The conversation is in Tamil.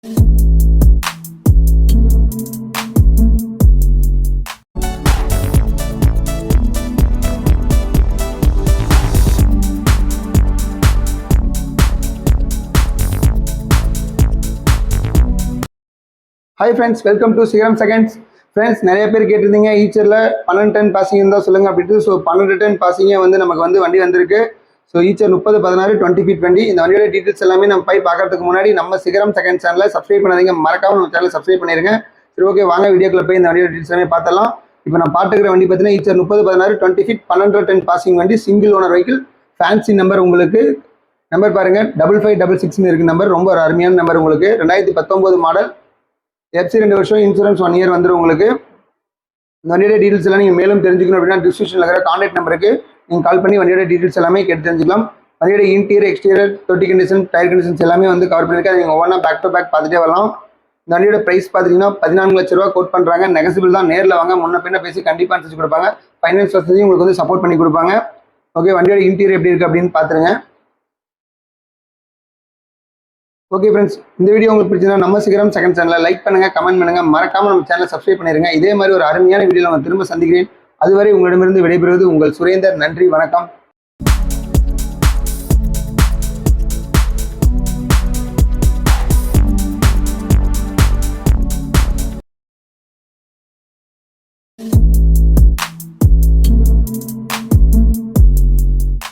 Hi friends welcome to Sigaram seconds friends நிறைய பேர் கேட்டிருந்தீங்க ஈச்சரில் பன்னெண்டு டன் பாசிங் இருந்தால் சொல்லுங்கள் அப்படின்ட்டு. ஸோ பன்னெண்டு டன் பாசிங்கே வந்து நமக்கு வந்து வண்டி வந்திருக்கு. ஸோ ஈச்சர் முப்பது பதினாறு டுவெண்ட்டி ஃபீட் வண்டி. இந்த வண்டியோட டீட்டெயில்ஸ் எல்லாமே நம்ம போய் பார்க்கறதுக்கு முன்னாடி நம்ம சிகரம் செகண்ட் சேனலில் சப்ஸ்கிரைப் பண்ணாதீங்க. மறக்காம நம்ம சேனல் சப்ஸ்கிரைப் பண்ணிருங்க. சரி ஓகே வாங்க வீடியோக்குள்ள போய் இந்த வண்டியோட டீட்டெயில்ஸ் எல்லாமே பார்த்தலாம் இப்போ நான் பாட்டுக்கிற வண்டி பார்த்தீங்கன்னா ஈச்சர் முப்பது பதினாறு டுவெண்ட்டி ஃபீட் பன்னெண்டு டென் பாசிங் வண்டி single owner vehicle fancy number உங்களுக்கு. நம்பர் பாருங்க. டபுள் ஃபைவ் டபுள் சிக்ஸ்னு இருக்கு நம்பர் ரொம்ப ஒரு அருமையான நம்பர் உங்களுக்கு. ரெண்டாயிரத்தி பத்தொம்போது மாடல் எஃப்சி ரெண்டு வருஷம் இன்சூரன்ஸ் ஒன் இயர் வந்துடும் உங்களுக்கு. இந்த வண்டியோட டீட்டெயில்ஸ் எல்லாம் நீங்கள் மேலும் தெரிஞ்சுக்கணும் அப்படின்னா டிஸ்கிரிப்ஷனில் இருக்கிற கான்டாக்ட் நம்பருக்கு நீங்கள் கால் பண்ணி வண்டியோட டீட்டெயில்ஸ் எல்லாமே கேட்டு தெரிஞ்சுக்கலாம். வண்டியோட இன்டீரியர் எக்ஸ்டீரியர் தொட்டி கண்டிஷன் டயர் கண்டிஷன்ஸ் எல்லாமே வந்து கவர் பண்ணியிருக்காங்க நீங்கள் ஒவ்வொன்றா பேக் டு பேக் பார்த்துட்டே வரலாம். இந்த வண்டியோட ப்ரைஸ் பார்த்தீங்கன்னா பதினான்கு லட்ச ரூபா கோட் பண்ணுறாங்க நெகசிபிள் தான். நேரில் வாங்க. முன்ன பின்ன பேசி கண்டிப்பாக அனுப்பிச்சு கொடுப்பாங்க. ஃபைனான்ஸ் வசதியும் உங்களுக்கு வந்து சப்போர்ட் பண்ணி கொடுப்பாங்க. ஓகே வண்டியோட இன்டீரியர் எப்படி இருக்குது அப்படின்னு பார்த்துருங்க ஓகே ஃப்ரெண்ட்ஸ் இந்த வீடியோ உங்களுக்கு பிடிச்சதா நம்ம சீக்கிரம் செகண்ட் சேனலில் லைக் பண்ணுங்கள் கமெண்ட் பண்ணுங்க. மறக்காமல் நம்ம சேனலை சப்ஸ்கிரைப் பண்ணிடுங்க இதே மாதிரி ஒரு அருமையான வீடியோவில் நான் திரும்ப சந்திக்கிறேன். அதுவரை உங்களிடமிருந்து விடைபெறுவது உங்கள் சுரேந்தர். நன்றி வணக்கம்.